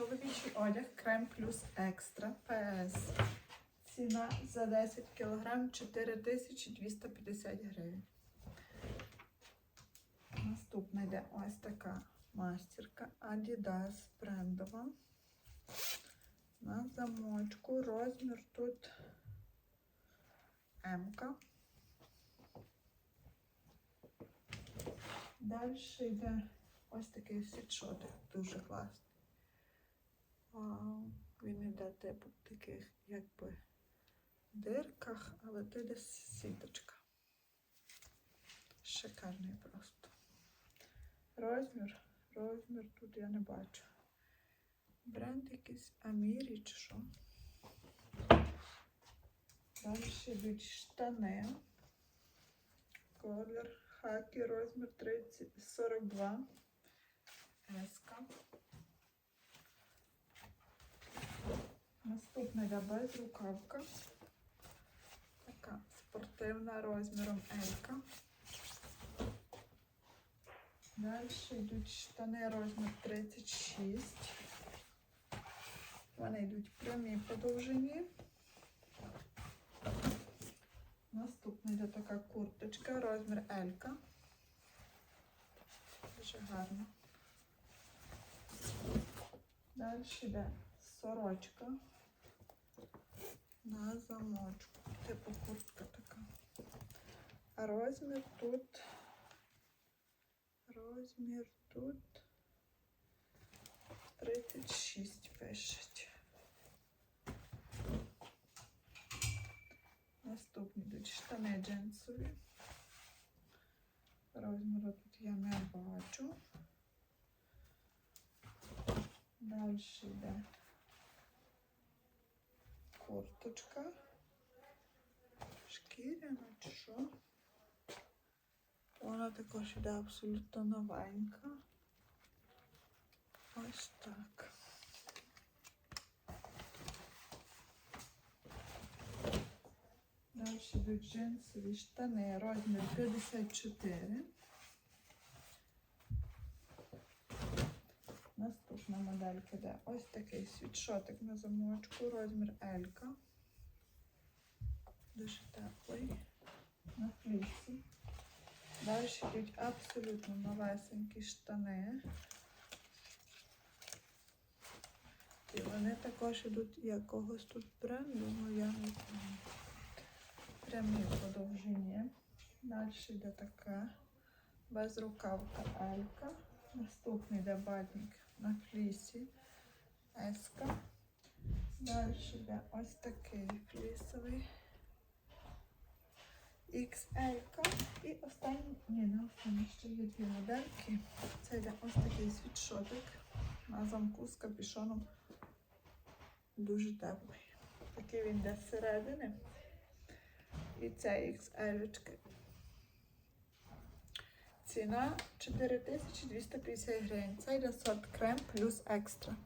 Чоловічий одяг крем плюс екстра ПС. Ціна за 10 кг 4250 гривень. Наступна йде ось така мастерка Adidas брендова. На замочку розмір тут М. Далі йде ось такий світшотик, дуже класний. Він йде типу в таких якби дирках, але тут йде сіточка. Шикарний просто. Розмір, розмір тут я не бачу. Бренд якийсь Амірі чи що. Далі йдуть штани. Колір хакі, розмір 30, 42. Еска. Йде безрукавка. Така спортивна розміром Елька. Далі йдуть штани розмір 36. Вони йдуть прямі по довжині. Наступна йде така курточка, розмір Елька. Дуже гарно. Далі йде сорочка замочку. Типу куртка така. Розмір тут. Розмір тут 36 пишуть. Наступні йдуть штани джинсові. Розміру тут я не бачу. Далі йде курточка. Шкіряна чи що? Вона також йде абсолютно новенька. Ось так. Далі йдуть джинсові штани, розмір 54. Наступна моделька йде ось такий світшотик на замочку, розмір L. Дуже теплий. На флісі. Далі йдуть абсолютно новесенькі штани. І вони також йдуть якогось тут бренду, але я не знаю. Прямі по довжині. Далі йде така безрукавка Елька. Наступний йде батник на флісі Еска. Далі йде ось такий флісовий XL. І останній, ні, не останній ще є дві модельки. Це йде ось такий світшотик на замку з капюшоном. Дуже теплий. Такий він йде зсередини. І це XL. Ціна 4250 гривень. Це йде сорт крем плюс екстра.